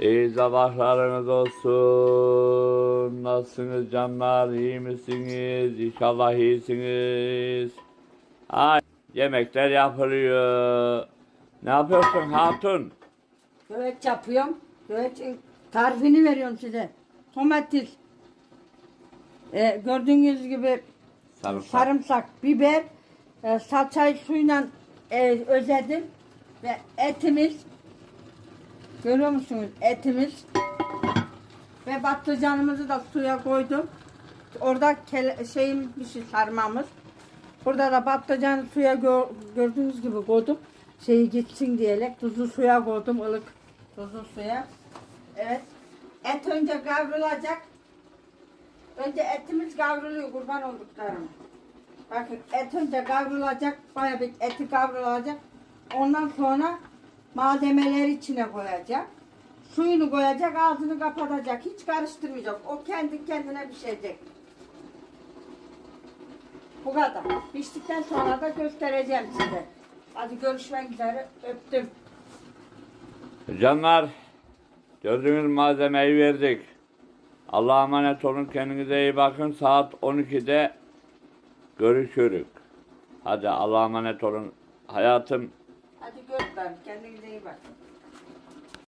İyi sabahlarınız olsun. Nasılsınız canlar? İyi misiniz? İnşallah iyisiniz. Ay, yemekler yapılıyor. Ne yapıyorsun hatun? Güveç yapıyorum. Güveç tarifini veriyorum size. Domates. Ee, gördüğünüz gibi Sarımsak. sarımsak, biber, e, salçayı suyla e, özedim. Ve etimiz. Görüyor musunuz? Etimiz. Ve patlıcanımızı da suya koydum. Orada şeyim bir şey sarmamız. Burada da patlıcanı suya gö- gördüğünüz gibi koydum. Şeyi gitsin diyerek tuzlu suya koydum ılık tuzlu suya. Evet. Et önce kavrulacak. Önce etimiz kavruluyor kurban olduklarım. Bakın et önce kavrulacak. Bayağı bir eti kavrulacak. Ondan sonra malzemeleri içine koyacak. Suyunu koyacak, ağzını kapatacak. Hiç karıştırmayacak. O kendi kendine pişecek. Bu kadar. Piştikten sonra da göstereceğim size. Hadi görüşmek üzere. Öptüm. Canlar, gördüğünüz malzemeyi verdik. Allah'a emanet olun, kendinize iyi bakın. Saat 12'de görüşürük. Hadi Allah'a emanet olun. Hayatım Hadi görüşürüz. Kendinize iyi bakın.